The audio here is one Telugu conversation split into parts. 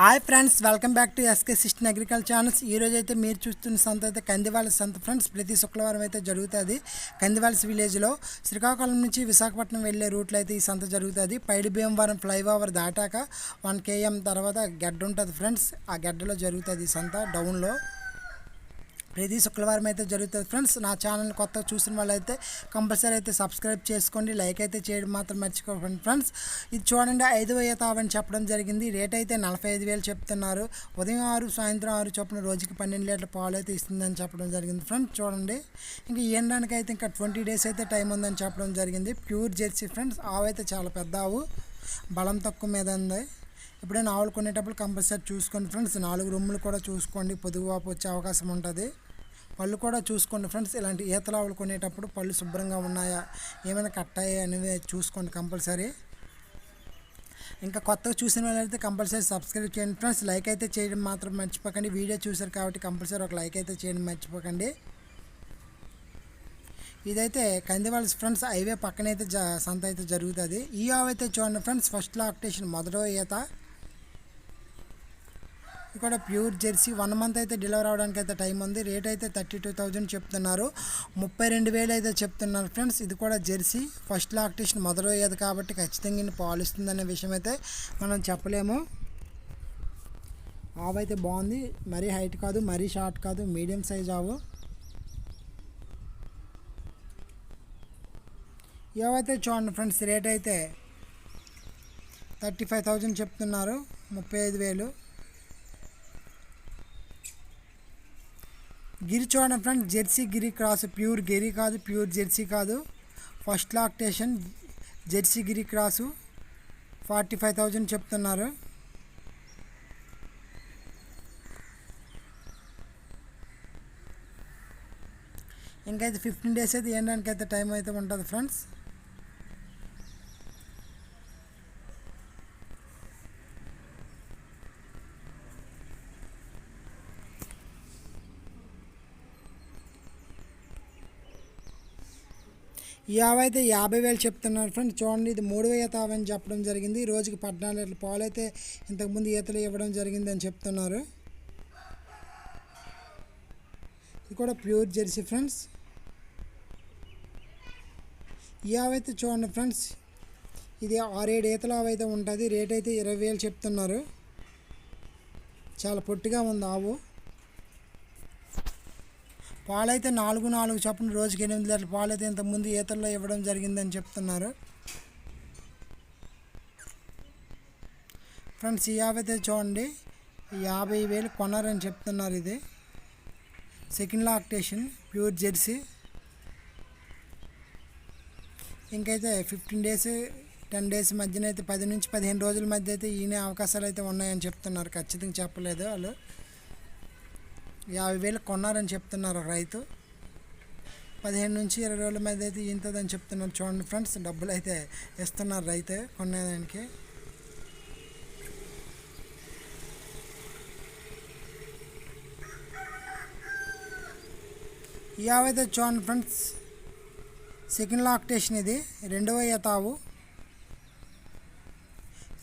Hi friends welcome back to SK సిస్టన్ agriculture channels ఈ రోజు అయితే మీరు చూస్తున్న సంత అయితే కందివాళ్ళ సంత ఫ్రెండ్స్ ప్రతి శుక్రవారం అయితే జరుగుతుంది. కందివాల్స్ విలేజ్లో శ్రీకాకుళం నుంచి విశాఖపట్నం వెళ్ళే రూట్లో అయితే ఈ సంత జరుగుతుంది. పైడి భీమవరం ఫ్లైఓవర్ దాటాక వన్ కేఎం తర్వాత గడ్డ ఉంటుంది ఫ్రెండ్స్ ఆ గడ్డలో జరుగుతుంది ఈ సంత డౌన్లో ప్రతి శుక్రవారం అయితే జరుగుతుంది. ఫ్రెండ్స్ నా ఛానల్ కొత్తగా చూసిన వాళ్ళైతే కంపల్సరీ అయితే సబ్స్క్రైబ్ చేసుకోండి. లైక్ అయితే చేయడం మాత్రం మర్చిపోకండి. ఫ్రెండ్స్ ఇది చూడండి ఐదు వేల తావని చెప్పడం జరిగింది. రేట్ అయితే నలభై ఐదు వేలు చెప్తున్నారు. ఉదయం ఆరు సాయంత్రం ఆరు చొప్పున రోజుకి పన్నెండు లీటర్ల పాలు అయితే ఇస్తుందని చెప్పడం జరిగింది. ఫ్రెండ్స్ చూడండి. ఇంకా ఇవ్వడానికి అయితే ఇంకా ట్వంటీ డేస్ అయితే టైం ఉందని చెప్పడం జరిగింది. ప్యూర్ జెర్సీ ఫ్రెండ్స్ ఆవు అయితే చాలా పెద్ద ఆవు బలం తక్కువ మీద ఉంది. ఎప్పుడైనా ఆవులు కొనేటప్పుడు కంపల్సరీ చూసుకోండి ఫ్రెండ్స్. నాలుగు రూములు కూడా చూసుకోండి. పొదుగు వాపు వచ్చే అవకాశం ఉంటుంది. పళ్ళు కూడా చూసుకోండి ఫ్రెండ్స్. ఇలాంటి ఈతల ఆవులు కొనేటప్పుడు పళ్ళు శుభ్రంగా ఉన్నాయా ఏమైనా కట్టాయా అనేవి చూసుకోండి కంపల్సరీ. ఇంకా కొత్తగా చూసిన వాళ్ళైతే కంపల్సరీ సబ్స్క్రైబ్ చేయండి ఫ్రెండ్స్. లైక్ అయితే చేయడం మాత్రం మర్చిపోకండి. వీడియో చూశారు కాబట్టి కంపల్సరీ ఒక లైక్ అయితే చేయడం మర్చిపోకండి. ఇదైతే కందివాల్స్ ఫ్రెండ్స్ హైవే పక్కనైతే జ సంత అయితే జరుగుతుంది. ఈ ఆవు అయితే చూడండి ఫ్రెండ్స్ ఫస్ట్ లాక్టేషన్ మొదటో ఈత. ఇది కూడా ప్యూర్ జెర్సీ. వన్ మంత్ అయితే డెలివర్ అవడానికి అయితే టైం ఉంది. రేట్ అయితే థర్టీ టూ థౌజండ్ చెప్తున్నారు. ముప్పై రెండు వేలు అయితే చెప్తున్నారు ఫ్రెండ్స్. ఇది కూడా జెర్సీ. ఫస్ట్ లాక్టేషన్ మొదలయ్యేది కాబట్టి ఖచ్చితంగా ఇన్ని పాలు ఇస్తుందనే విషయం అయితే మనం చెప్పలేము. ఆవు అయితే బాగుంది. మరీ హైట్ కాదు మరీ షార్ట్ కాదు మీడియం సైజ్ ఆవు. ఏవైతే చూడండి ఫ్రెండ్స్ రేట్ అయితే థర్టీ ఫైవ్ థౌజండ్ చెప్తున్నారు. ముప్పై ఐదు వేలు. గిరి చూడండి friend Jersey Gir cross pure Gir కాదు ప్యూర్ జెర్సీ కాదు. First lactation Jersey Gir cross. Forty five thousand చెప్తున్నారు. ఇంకైతే ఫిఫ్టీన్ డేస్ అయితే ఏండానికి అయితే టైం అయితే ఉంటుంది ఫ్రెండ్స్. ఈ యాభై వేలు చెప్తున్నారు ఫ్రెండ్స్ చూడండి ఇది మూడు వేల తావని చెప్పడం జరిగింది. రోజుకి పద్నాలుగు లీటర్ల పాలు అయితే ఇంతకుముందు ఈతలు ఇవ్వడం జరిగింది అని చెప్తున్నారు. ఇది కూడా ప్యూర్ జెర్సీ ఫ్రెండ్స్. ఈ అయితే చూడండి ఫ్రెండ్స్ ఇది ఆరేడు ఈతలు అవైతే అయితే ఉంటుంది. రేట్ అయితే ఇరవై వేలు చెప్తున్నారు. చాలా పొట్టిగా ఉంది ఆవు. పాలైతే నాలుగు నాలుగు చొప్పున రోజుకి ఎనిమిది లీటర్ల పాలు అయితే ఇంతకుముందు ఈతల్లో ఇవ్వడం జరిగిందని చెప్తున్నారు. ఫ్రెండ్స్ ఈ యాభై అయితే చూడండి. యాభై వేలు కొన్నారని చెప్తున్నారు ఇది. Second lactation pure Jersey. ఇంకైతే ఫిఫ్టీన్ డేస్ టెన్ డేస్ మధ్యన అయితే పది నుంచి పదిహేను రోజుల మధ్య అయితే ఈయన అవకాశాలు అయితే ఉన్నాయని చెప్తున్నారు. ఖచ్చితంగా చెప్పలేదు వాళ్ళు. యాభై వేలు కొన్నారని చెప్తున్నారు రైతు. పదిహేను నుంచి ఇరవై రోజుల మధ్య అయితే ఇంతదని చెప్తున్నారు. చూడండి ఫ్రెండ్స్ డబ్బులు అయితే ఇస్తున్నారు రైతు కొనేదానికి. యావైతే చూడండి ఫ్రెండ్స్ సెకండ్ లాక్టేషన్ ఇది రెండవ యతావు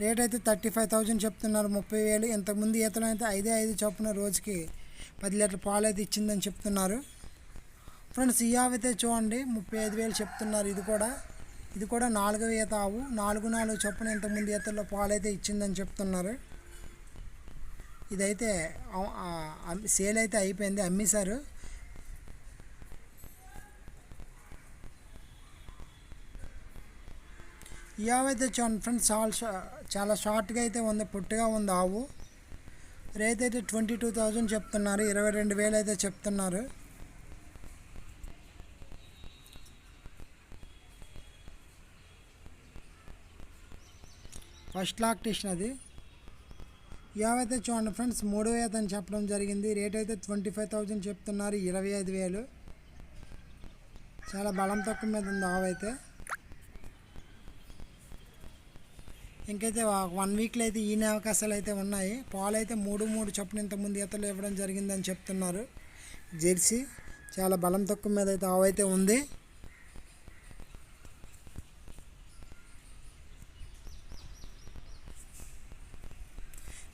రేట్ అయితే థర్టీ ఫైవ్ థౌజండ్ చెప్తున్నారు ముప్పై వేలు. ఇంతకుముందు ఈతలు అయితే ఐదే ఐదు చొప్పున రోజుకి పది లీటర్ పాలు అయితే ఇచ్చిందని చెప్తున్నారు. ఫ్రెండ్స్ ఈ ఆవు అయితే చూడండి ముప్పై ఐదు వేలు చెప్తున్నారు. ఇది కూడా ఇది కూడా నాలుగవ ఈత ఆవు. నాలుగు నాలుగు చొప్పున ఇంతకుముందు ఈతల్లో పాలు అయితే ఇచ్చిందని చెప్తున్నారు. ఇదైతే సేల్ అయితే అయిపోయింది అమ్మేశారు. ఈ ఆవు అయితే చూడండి ఫ్రెండ్స్ చాలా చాలా షార్ట్గా అయితే ఉంది పొట్టుగా ఉంది ఆవు. రేట్ అయితే ట్వంటీ టూ థౌజండ్ చెప్తున్నారు ఇరవై రెండు వేలు అయితే చెప్తున్నారు. ఫస్ట్ లాక్టేషన్ అది. యావైతే చూడండి ఫ్రెండ్స్ మూడు వేలు అని చెప్పడం జరిగింది. రేట్ అయితే ట్వంటీ ఫైవ్ థౌజండ్ చెప్తున్నారు ఇరవై ఐదు వేలు. చాలా బలం తక్కువ మీద ఉంది ఆవైతే. ఇంకైతే వన్ వీక్లో అయితే ఈయన అవకాశాలు అయితే ఉన్నాయి. పాలు అయితే మూడు మూడు చొప్పున ఇంతకుముందు ఈతలు ఇవ్వడం జరిగిందని చెప్తున్నారు. జెర్సీ చాలా బలం తక్కువ మీద అయితే ఆవైతే ఉంది.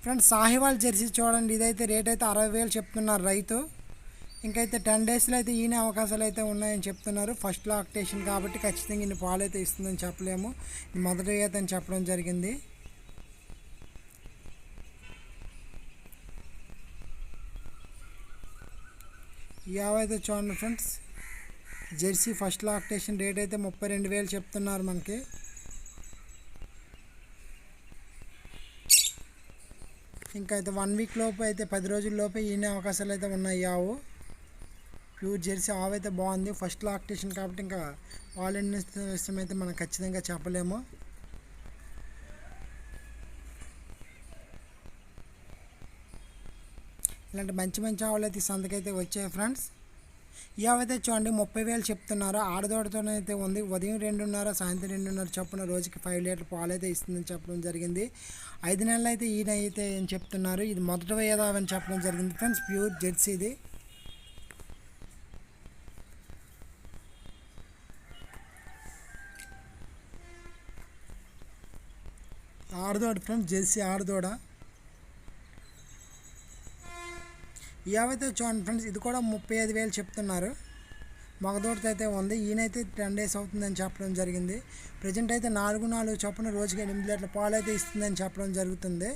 ఫ్రెండ్స్ సాహివాల్ జెర్సీ చూడండి. ఇదైతే రేట్ అయితే అరవై వేలు చెప్తున్నారు రైతు. ఇంకైతే టెన్ డేస్లో అయితే ఈయన అవకాశాలు అయితే ఉన్నాయని చెప్తున్నారు. ఫస్ట్ లాక్టేషన్ కాబట్టి ఖచ్చితంగా ఇన్ని పాలు అయితే ఇస్తుందని చెప్పలేము. మొదటి అయితే అని చెప్పడం జరిగింది. ఈ అయితే చూడండి friends Jersey first lactation rate అయితే ముప్పై రెండు వేలు చెప్తున్నారు మనకి. ఇంకా అయితే వన్ వీక్ లోపు అయితే పది రోజుల లోపే ఈయన అవకాశాలు అయితే ఉన్నాయి యావు. ఆవు ప్యూర్ జెర్సీ ఆవు అయితే బాగుంది. ఫస్ట్ లాక్టేషన్ కాబట్టి ఇంకా పాలు ఎన్ని ఇష్టం అయితే మనం ఖచ్చితంగా చెప్పలేము. ఇలాంటి మంచి మంచి ఆవులు అయితే సంతకైతే వచ్చాయి ఫ్రెండ్స్. ఈ ఆవు అయితే చూడండి ముప్పై వేలు చెప్తున్నారు. ఆడదోడతోనైతే ఉంది. ఉదయం రెండున్నర సాయంత్రం రెండున్నర చొప్పున రోజుకి ఫైవ్ లీటర్ పాలు అయితే ఇస్తుందని చెప్పడం జరిగింది. ఐదు నెలలు అయితే ఈయన అయితే చెప్తున్నారు. ఇది మొదట వేదావని చెప్పడం జరిగింది ఫ్రెండ్స్. ప్యూర్ జెర్సీ ఆడదోడ ఫ్రెండ్స్ జెర్సీ ఆడదోడ. ఏవైతే చూడండి ఫ్రెండ్స్ ఇది కూడా ముప్పై ఐదు వేలు చెప్తున్నారు. మగదోడితో అయితే ఉంది. ఈయనైతే టెన్ డేస్ అవుతుందని చెప్పడం జరిగింది. ప్రజెంట్ అయితే నాలుగు నాలుగు చొప్పున రోజుకి ఎనిమిది లీటర్ల పాలు అయితే ఇస్తుందని చెప్పడం జరుగుతుంది.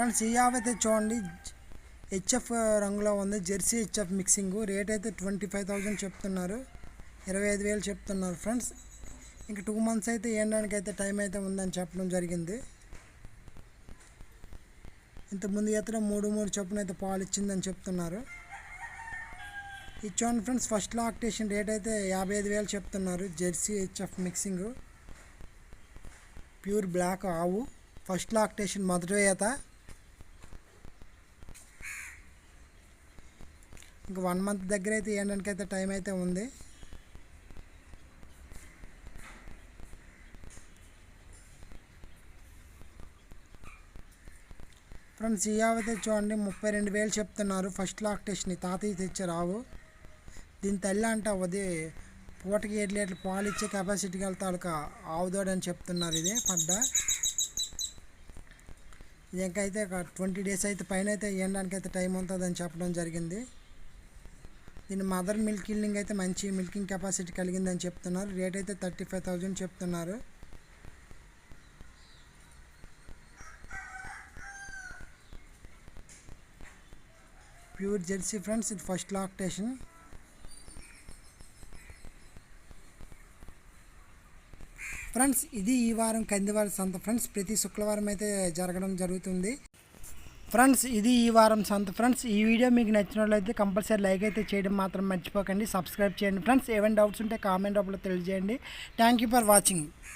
ఫ్రెండ్స్ ఈ యాప్ అయితే చూడండి. హెచ్ఎఫ్ రంగులో ఉంది. Jersey HF mixing. రేట్ అయితే ట్వంటీ ఫైవ్ థౌజండ్ చెప్తున్నారు. ఇరవై ఐదు వేలు చెప్తున్నారు ఫ్రెండ్స్. ఇంకా టూ మంత్స్ అయితే వేయడానికి అయితే టైం అయితే ఉందని చెప్పడం జరిగింది. ఇంతకుముందు ఈతలో మూడు మూడు చొప్పున అయితే పాలు ఇచ్చిందని చెప్తున్నారు. ఇచ్చాను ఫ్రెండ్స్ ఫస్ట్ లాక్టేషన్ రేట్ అయితే యాభై ఐదు వేలు చెప్తున్నారు. Jersey HF mixing. Pure black ఆవు. ఫస్ట్ లాక్టేషన్ మొదటి ఇంకా వన్ మంత్ దగ్గర అయితే ఇవ్వడానికి అయితే టైం అయితే ఉంది. ఫ్రెండ్స్ ఈ ఆవు అయితే చూడండి ముప్పై రెండు వేలు చెప్తున్నారు. ఫస్ట్ లాక్టేషన్ తాతయ్య తెచ్చి రావు. దీని తల్లి అంట అది పూటకి ఏడు లీటర్లు పాలు ఇచ్చే కెపాసిటీ గల తాలూకా ఆవుదోడని చెప్తున్నారు ఇది పడ్డ ఇంకైతే ఒక ట్వంటీ డేస్ అయితే పైన అయితే ఇవ్వడానికి అయితే టైం ఉంటుందని చెప్పడం జరిగింది. దీని మదర్ మిల్క్ కిల్లింగ్ అయితే మంచి మిల్కింగ్ కెపాసిటీ కలిగిందని చెప్తున్నారు. రేట్ అయితే థర్టీ ఫైవ్ థౌజండ్ చెప్తున్నారు. ప్యూర్ జెర్సీ ఫ్రెండ్స్ ఇది ఫస్ట్ లాక్టేషన్. ఫ్రెండ్స్ ఇది ఈ వారం కందివారి సంత. ఫ్రెండ్స్ ప్రతి శుక్రవారం అయితే జరగడం జరుగుతుంది. ఫ్రెండ్స్ ఇది ఈ వారం సంత ఫ్రెండ్స్ ఈ వీడియో మీకు నచ్చినట్లయితే కంపల్సరీ లైక్ అయితే చేయడం మాత్రం మర్చిపోకండి. సబ్స్క్రైబ్ చేయండి. ఫ్రెండ్స్ ఏమైనా డౌట్స్ ఉంటే కామెంట్ అప్పుడు తెలియజేయండి. Thank you for watching.